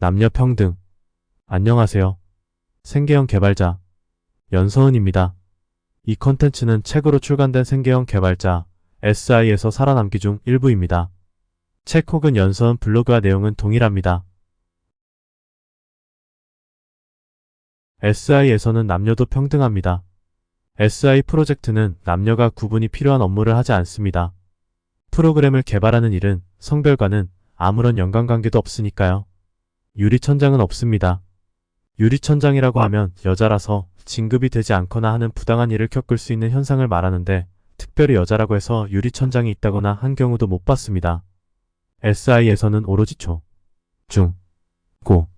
남녀 평등. 안녕하세요. 생계형 개발자 연서은입니다. 이 컨텐츠는 책으로 출간된 생계형 개발자 SI에서 살아남기 중 일부입니다. 책 혹은 연서은 블로그와 내용은 동일합니다. SI에서는 남녀도 평등합니다. SI 프로젝트는 남녀가 구분이 필요한 업무를 하지 않습니다. 프로그램을 개발하는 일은 성별과는 아무런 연관관계도 없으니까요. 유리천장은 없습니다. 유리천장이라고 하면 여자라서 진급이 되지 않거나 하는 부당한 일을 겪을 수 있는 현상을 말하는데 특별히 여자라고 해서 유리천장이 있다거나 한 경우도 못 봤습니다. SI에서는 오로지 초, 중, 고,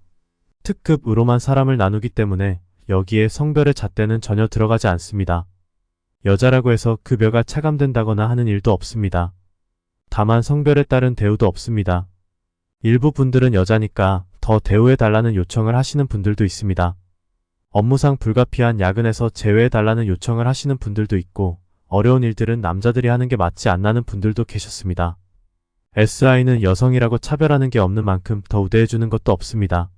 특급으로만 사람을 나누기 때문에 여기에 성별의 잣대는 전혀 들어가지 않습니다. 여자라고 해서 급여가 차감된다거나 하는 일도 없습니다. 다만 성별에 따른 대우도 없습니다. 일부 분들은 여자니까 더 대우해달라는 요청을 하시는 분들도 있습니다. 업무상 불가피한 야근에서 제외해달라는 요청을 하시는 분들도 있고, 어려운 일들은 남자들이 하는 게 맞지 않나는 분들도 계셨습니다. SI는 여성이라고 차별하는 게 없는 만큼 더 우대해주는 것도 없습니다.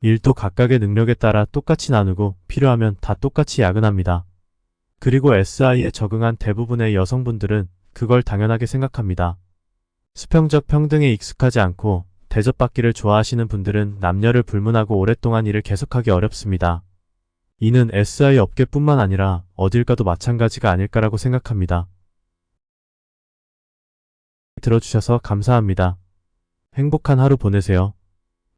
일도 각각의 능력에 따라 똑같이 나누고 필요하면 다 똑같이 야근합니다. 그리고 SI에 적응한 대부분의 여성분들은 그걸 당연하게 생각합니다. 수평적 평등에 익숙하지 않고 대접받기를 좋아하시는 분들은 남녀를 불문하고 오랫동안 일을 계속하기 어렵습니다. 이는 SI 업계뿐만 아니라 어딜 가도 마찬가지가 아닐까라고 생각합니다. 들어주셔서 감사합니다. 행복한 하루 보내세요.